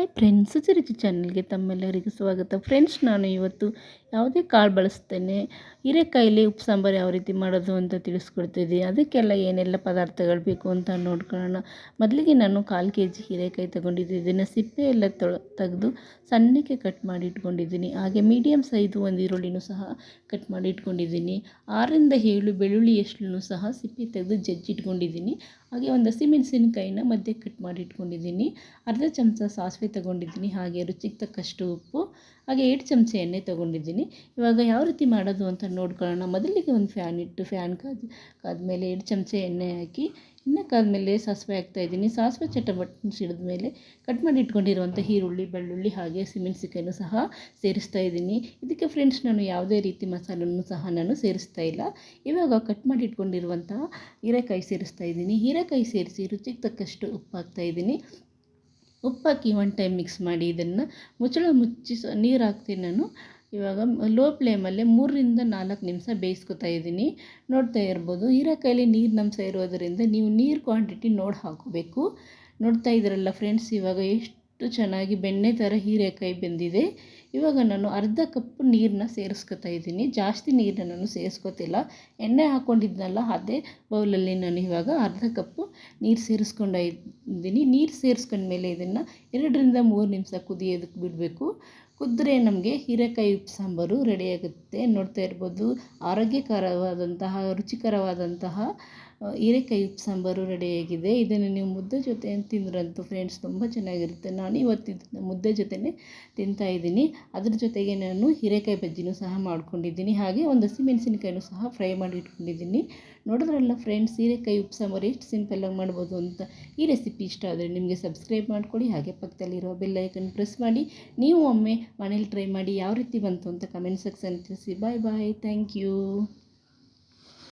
Hi friends ಸುಚರಿಚಿ ಚಾನಲ್ಗೆ ತಮ್ಮೆಲ್ಲರಿಗೂ ಸ್ವಾಗತ. ಫ್ರೆಂಡ್ಸ್, ನಾನು ಇವತ್ತು ಯಾವುದೇ ಕಾಳು ಬಳಸ್ತೇನೆ, ಹೀರೆಕಾಯಿಲಿ ಉಪ್ಪು ಸಾಂಬಾರು ಯಾವ ರೀತಿ ಮಾಡೋದು ಅಂತ ತಿಳಿಸ್ಕೊಡ್ತಿದ್ದೀನಿ ಅದಕ್ಕೆಲ್ಲ ಏನೆಲ್ಲ ಪದಾರ್ಥಗಳು ಬೇಕು ಅಂತ ನೋಡ್ಕೊಳ್ಳೋಣ. ಮೊದಲಿಗೆ ನಾನು ಕಾಲು ಕೆ ಜಿ ಹೀರೆಕಾಯಿ ತೊಗೊಂಡಿದ್ದೀನಿ ಸಿಪ್ಪೆ ಎಲ್ಲ ತೊಳ, ತೆಗೆದು ಸಣ್ಣಕ್ಕೆ ಕಟ್ ಮಾಡಿ ಇಟ್ಕೊಂಡಿದ್ದೀನಿ. ಹಾಗೆ ಮೀಡಿಯಮ್ ಸೈಜು ಒಂದು ಈರುಳ್ಳಿನೂ ಸಹ ಕಟ್ ಮಾಡಿ ಇಟ್ಕೊಂಡಿದ್ದೀನಿ. ಆರರಿಂದ ಏಳು ಬೆಳ್ಳುಳ್ಳಿ ಎಷ್ಟನ್ನು ಸಹ ಸಿಪ್ಪೆ ತೆಗೆದು ಜಜ್ಜಿಟ್ಕೊಂಡಿದ್ದೀನಿ. ಹಾಗೆ ಒಂದು ಹಸಿಮೆಣಸಿನಕಾಯಿನ ಮಧ್ಯೆ ಕಟ್ ಮಾಡಿ ಇಟ್ಕೊಂಡಿದ್ದೀನಿ. ಅರ್ಧ ಚಮಚ ಸಾಸಿವೆ ತೊಗೊಂಡಿದ್ದೀನಿ, ಹಾಗೆ ರುಚಿಗೆ ತಕ್ಕಷ್ಟು ಉಪ್ಪು, ಹಾಗೆ ಎರಡು ಚಮಚ ಎಣ್ಣೆ ತೊಗೊಂಡಿದ್ದೀನಿ. ಇವಾಗ ಯಾವ ರೀತಿ ಮಾಡೋದು ಅಂತ ನೋಡ್ಕೊಳ್ಳೋಣ. ಮೊದಲಿಗೆ ಒಂದು ಫ್ಯಾನ್ ಇಟ್ಟು, ಫ್ಯಾನ್ ಕಾದ, ಕಾದ್ಮೇಲೆ ಎರಡು ಚಮಚ ಎಣ್ಣೆ ಹಾಕಿ ಎಣ್ಣೆ ಕಾದ್ಮೇಲೆ ಸಾಸಿವೆ ಹಾಕ್ತಾಯಿದ್ದೀನಿ ಸಾಸಿವೆ ಚಟಪಟ್ ಸಿಡಿದ ಮೇಲೆ ಕಟ್ ಮಾಡಿ ಇಟ್ಕೊಂಡಿರುವಂಥ ಈರುಳ್ಳಿ, ಬೆಳ್ಳುಳ್ಳಿ, ಹಾಗೆ ಸಿಮೆಣಸಿಕಾಯನ್ನು ಸಹ ಸೇರಿಸ್ತಾ ಇದ್ದೀನಿ. ಇದಕ್ಕೆ ಫ್ರೆಂಡ್ಸ್ ನಾನು ಯಾವುದೇ ರೀತಿ ಮಸಾಲೆಯನ್ನು ಸಹ ನಾನು ಸೇರಿಸ್ತಾ ಇಲ್ಲ. ಇವಾಗ ಕಟ್ ಮಾಡಿ ಇಟ್ಕೊಂಡಿರುವಂತಹ ಹೀರೆಕಾಯಿ ಸೇರಿಸ್ತಾ ಇದ್ದೀನಿ. ಹೀರೆಕಾಯಿ ಸೇರಿಸಿ ರುಚಿಗೆ ತಕ್ಕಷ್ಟು ಉಪ್ಪು ಹಾಕ್ತಾಯಿದ್ದೀನಿ ಉಪ್ಪು ಹಾಕಿ ಒನ್ ಟೈಮ್ ಮಿಕ್ಸ್ ಮಾಡಿ ಇದನ್ನು ಮುಚ್ಚಳ ಮುಚ್ಚಿ ನೀರು ಹಾಕ್ತೀನಿ ನಾನು. ಇವಾಗ ಲೋ ಫ್ಲೇಮಲ್ಲೇ ಮೂರರಿಂದ ನಾಲ್ಕು ನಿಮಿಷ ಬೇಯಿಸ್ಕೊತಾ ಇದ್ದೀನಿ. ನೋಡ್ತಾ ಇರ್ಬೋದು, ಹೀರೆಕಾಯಲ್ಲಿ ನೀರಿನಂಶ ಇರೋದರಿಂದ ನೀವು ನೀರು ಕ್ವಾಂಟಿಟಿ ನೋಡಿ ಹಾಕೋಬೇಕು. ನೋಡ್ತಾ ಇದ್ದೀರಲ್ಲ ಫ್ರೆಂಡ್ಸ್ ಇವಾಗ ಎಷ್ಟು ಚೆನ್ನಾಗಿ ಬೆಣ್ಣೆ ಥರ ಹೀರೆಕಾಯಿ ಬೆಂದಿದೆ. ಇವಾಗ ನಾನು ಅರ್ಧ ಕಪ್ ನೀರನ್ನ ಸೇರಿಸ್ಕೊತಾ ಇದ್ದೀನಿ. ಜಾಸ್ತಿ ನೀರನ್ನ ನಾನು ಸೇರಿಸ್ಕೊತಿಲ್ಲ. ಎಣ್ಣೆ ಹಾಕ್ಕೊಂಡಿದ್ನಲ್ಲ ಅದೇ ಬೌಲಲ್ಲಿ ನಾನು ಇವಾಗ ಅರ್ಧ ಕಪ್ಪು ನೀರು ಸೇರಿಸ್ಕೊಂಡ ಇದ್ದೀನಿ. ನೀರು ಸೇರಿಸ್ಕೊಂಡ್ಮೇಲೆ ಇದನ್ನು ಎರಡರಿಂದ ಮೂರು ನಿಮಿಷ ಕುದಿಯೋದಕ್ಕೆ ಬಿಡಬೇಕು. ಕುದ್ರೆ ನಮಗೆ ಹೀರೆಕಾಯಿ ಉಪ್ಪು ಸಾಂಬಾರು ರೆಡಿಯಾಗುತ್ತೆ ನೋಡ್ತಾ ಇರ್ಬೋದು. ಆರೋಗ್ಯಕರವಾದಂತಹ, ರುಚಿಕರವಾದಂತಹ ಹೀರೆಕಾಯಿ ಸಾಂಬಾರು ರೆಡಿಯಾಗಿದೆ ಇದನ್ನು ನೀವು ಮುದ್ದೆ ಜೊತೆ ತಿಂದ್ರಂತೂ ಫ್ರೆಂಡ್ಸ್ ತುಂಬ ಚೆನ್ನಾಗಿರುತ್ತೆ. ನಾನು ಇವತ್ತಿದ್ದು ಮುದ್ದೆ ಜೊತೆನೇ ತಿಂತಾಯಿದ್ದೀನಿ ಅದ್ರ ಜೊತೆಗೆ ನಾನು ಹೀರೆಕಾಯಿ ಬಜ್ಜಿನೂ ಸಹ ಮಾಡ್ಕೊಂಡಿದ್ದೀನಿ. ಹಾಗೆ ಒಂದು ಹಸಿಮೆಣಸಿನ್ಕಾಯಿನೂ ಸಹ ಫ್ರೈ ಮಾಡಿ ಇಟ್ಕೊಂಡಿದ್ದೀನಿ. ನೋಡಿದ್ರಲ್ಲ ಫ್ರೆಂಡ್ಸ್ ಹೀರೆಕಾಯಿ ಉಪ್ಪು ಸಾಂಬಾರು ಎಷ್ಟು ಸಿಂಪಲ್ಲಾಗಿ ಮಾಡ್ಬೋದು ಅಂತ. ಈ ರೆಸಿಪಿ ಇಷ್ಟ ಆದರೆ ನಿಮಗೆ ಸಬ್ಸ್ಕ್ರೈಬ್ ಮಾಡ್ಕೊಳ್ಳಿ ಹಾಗೆ ಪಕ್ಕದಲ್ಲಿರೋ ಬೆಲ್ ಐಕನ್ ಪ್ರೆಸ್ ಮಾಡಿ. ನೀವು ಒಮ್ಮೆ ಮನೇಲಿ ಟ್ರೈ ಮಾಡಿ ಯಾವ ರೀತಿ ಬಂತು ಅಂತ ಕಮೆಂಟ್ ಸೆಕ್ಷನ್ ತಿಳಿಸಿ. ಬಾಯ್ ಬಾಯ್ ಥ್ಯಾಂಕ್ ಯು